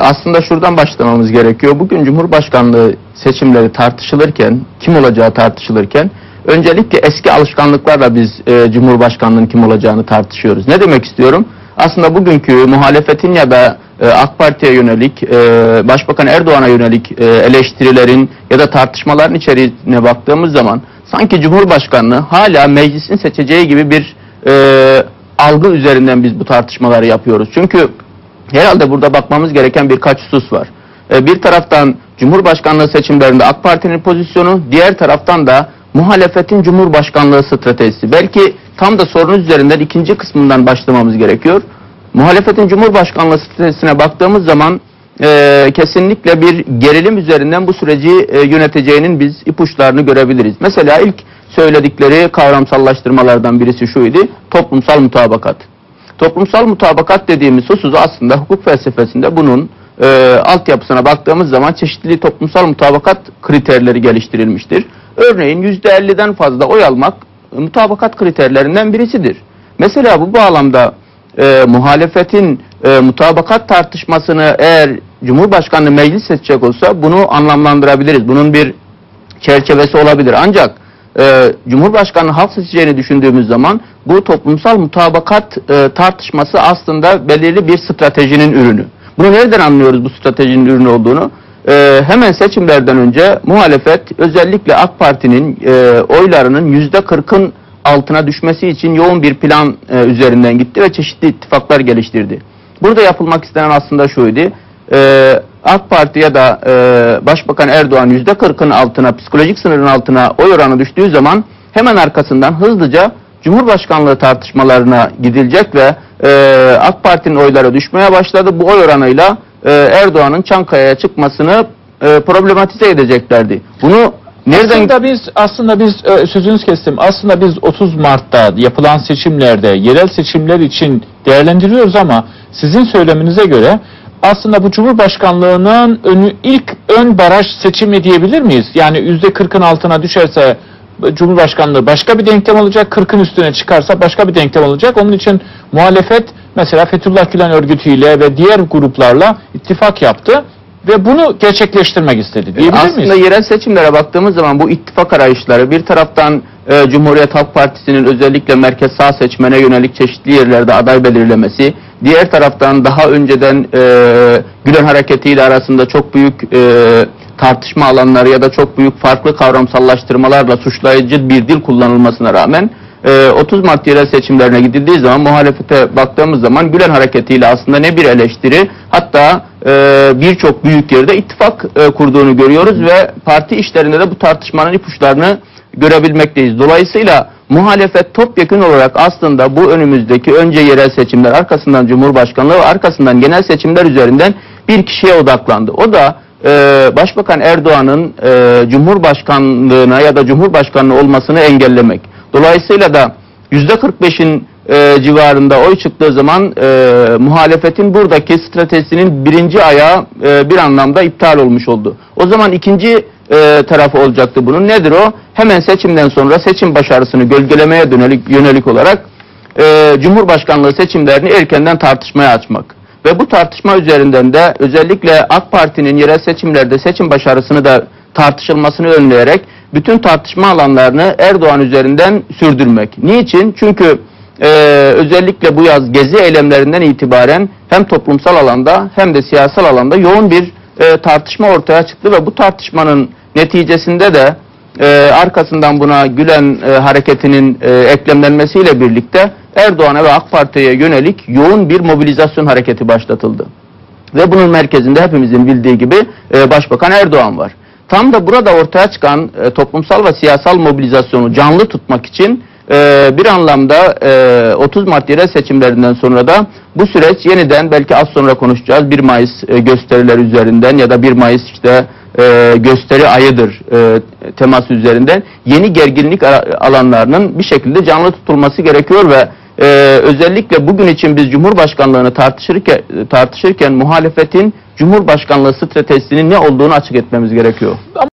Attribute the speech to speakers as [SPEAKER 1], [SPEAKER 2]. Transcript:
[SPEAKER 1] aslında şuradan başlamamız gerekiyor. Bugün Cumhurbaşkanlığı seçimleri tartışılırken, kim olacağı tartışılırken, öncelikle eski alışkanlıklarla biz e, Cumhurbaşkanlığının kim olacağını tartışıyoruz. Ne demek istiyorum? Aslında bugünkü muhalefetin ya da e, AK Parti'ye yönelik, e, Başbakan Erdoğan'a yönelik e, eleştirilerin ya da tartışmaların içeriğine baktığımız zaman sanki Cumhurbaşkanlığı hala meclisin seçeceği gibi bir e, algı üzerinden biz bu tartışmaları yapıyoruz. Çünkü herhalde burada bakmamız gereken birkaç husus var. E, bir taraftan Cumhurbaşkanlığı seçimlerinde AK Parti'nin pozisyonu, diğer taraftan da muhalefetin Cumhurbaşkanlığı stratejisi. Belki tam da sorunun üzerinden ikinci kısmından başlamamız gerekiyor. Muhalefetin Cumhurbaşkanlığı stratejisine baktığımız zaman e, kesinlikle bir gerilim üzerinden bu süreci e, yöneteceğinin biz ipuçlarını görebiliriz. Mesela ilk söyledikleri kavramsallaştırmalardan birisi şuydu, toplumsal mutabakat. Toplumsal mutabakat dediğimiz husus aslında hukuk felsefesinde bunun e, altyapısına baktığımız zaman çeşitli toplumsal mutabakat kriterleri geliştirilmiştir. Örneğin %50'den fazla oy almak e, mutabakat kriterlerinden birisidir. Mesela bu bağlamda e, muhalefetin e, mutabakat tartışmasını eğer Cumhurbaşkanlığı meclis seçecek olsa bunu anlamlandırabiliriz. Bunun bir çerçevesi olabilir. Ancak e, Cumhurbaşkanı halk seçeceğini düşündüğümüz zaman bu toplumsal mutabakat e, tartışması aslında belirli bir stratejinin ürünü. Bunu nereden anlıyoruz bu stratejinin ürünü olduğunu? E, hemen seçimlerden önce muhalefet özellikle AK Parti'nin e, oylarının yüzde kırkın altına düşmesi için yoğun bir plan e, üzerinden gitti ve çeşitli ittifaklar geliştirdi. Burada yapılmak istenen aslında şuydu. E, AK Parti ya da e, Başbakan Erdoğan yüzde kırkın altına, psikolojik sınırın altına oy oranı düştüğü zaman hemen arkasından hızlıca Cumhurbaşkanlığı tartışmalarına gidilecek ve e, AK Parti'nin oyları düşmeye başladı. Bu oy oranıyla e, Erdoğan'ın Çankaya'ya çıkmasını e, problematize edeceklerdi. Bunu nereden
[SPEAKER 2] Aslında biz aslında biz e, sözünüz kestim. Aslında biz 30 Mart'ta yapılan seçimlerde yerel seçimler için değerlendiriyoruz ama sizin söyleminize göre aslında bu Cumhurbaşkanlığının önü ilk ön baraj seçimi diyebilir miyiz? Yani yüzde 40'ın altına düşerse Cumhurbaşkanlığı başka bir denklem olacak, 40'ın üstüne çıkarsa başka bir denklem olacak. Onun için muhalefet mesela Fethullah Gülen örgütüyle ve diğer gruplarla ittifak yaptı ve bunu gerçekleştirmek istedi diyebilir
[SPEAKER 1] Aslında
[SPEAKER 2] miyiz?
[SPEAKER 1] yerel seçimlere baktığımız zaman bu ittifak arayışları bir taraftan e, Cumhuriyet Halk Partisi'nin özellikle merkez sağ seçmene yönelik çeşitli yerlerde aday belirlemesi, diğer taraftan daha önceden e, Gülen hareketiyle arasında çok büyük e, tartışma alanları ya da çok büyük farklı kavramsallaştırmalarla suçlayıcı bir dil kullanılmasına rağmen e, 30 Mart yerel seçimlerine gidildiği zaman muhalefete baktığımız zaman Gülen hareketiyle aslında ne bir eleştiri hatta e, birçok büyük yerde ittifak e, kurduğunu görüyoruz ve parti işlerinde de bu tartışmanın ipuçlarını görebilmekteyiz. Dolayısıyla muhalefet topyekun olarak aslında bu önümüzdeki önce yerel seçimler arkasından Cumhurbaşkanlığı arkasından genel seçimler üzerinden bir kişiye odaklandı. O da e, Başbakan Erdoğan'ın e, Cumhurbaşkanlığına ya da Cumhurbaşkanlığı olmasını engellemek. Dolayısıyla da %45'in e, civarında oy çıktığı zaman e, muhalefetin buradaki stratejisinin birinci ayağı e, bir anlamda iptal olmuş oldu. O zaman ikinci e, tarafı olacaktı bunun. Nedir o? Hemen seçimden sonra seçim başarısını gölgelemeye dönelik, yönelik olarak e, Cumhurbaşkanlığı seçimlerini erkenden tartışmaya açmak. Ve bu tartışma üzerinden de özellikle AK Parti'nin yerel seçimlerde seçim başarısını da tartışılmasını önleyerek bütün tartışma alanlarını Erdoğan üzerinden sürdürmek. Niçin? Çünkü e, özellikle bu yaz gezi eylemlerinden itibaren hem toplumsal alanda hem de siyasal alanda yoğun bir e, tartışma ortaya çıktı ve bu tartışmanın neticesinde de e, arkasından buna Gülen e, hareketinin e, eklemlenmesiyle birlikte Erdoğan'a ve AK Parti'ye yönelik yoğun bir mobilizasyon hareketi başlatıldı. Ve bunun merkezinde hepimizin bildiği gibi e, Başbakan Erdoğan var. Tam da burada ortaya çıkan e, toplumsal ve siyasal mobilizasyonu canlı tutmak için e, bir anlamda e, 30 Mart yerel seçimlerinden sonra da bu süreç yeniden belki az sonra konuşacağız 1 Mayıs e, gösterileri üzerinden ya da 1 Mayıs işte e, gösteri ayıdır e, teması üzerinden yeni gerginlik alanlarının bir şekilde canlı tutulması gerekiyor ve e, özellikle bugün için biz Cumhurbaşkanlığını tartışırken, tartışırken muhalefetin Cumhurbaşkanlığı stratejisinin ne olduğunu açık etmemiz gerekiyor.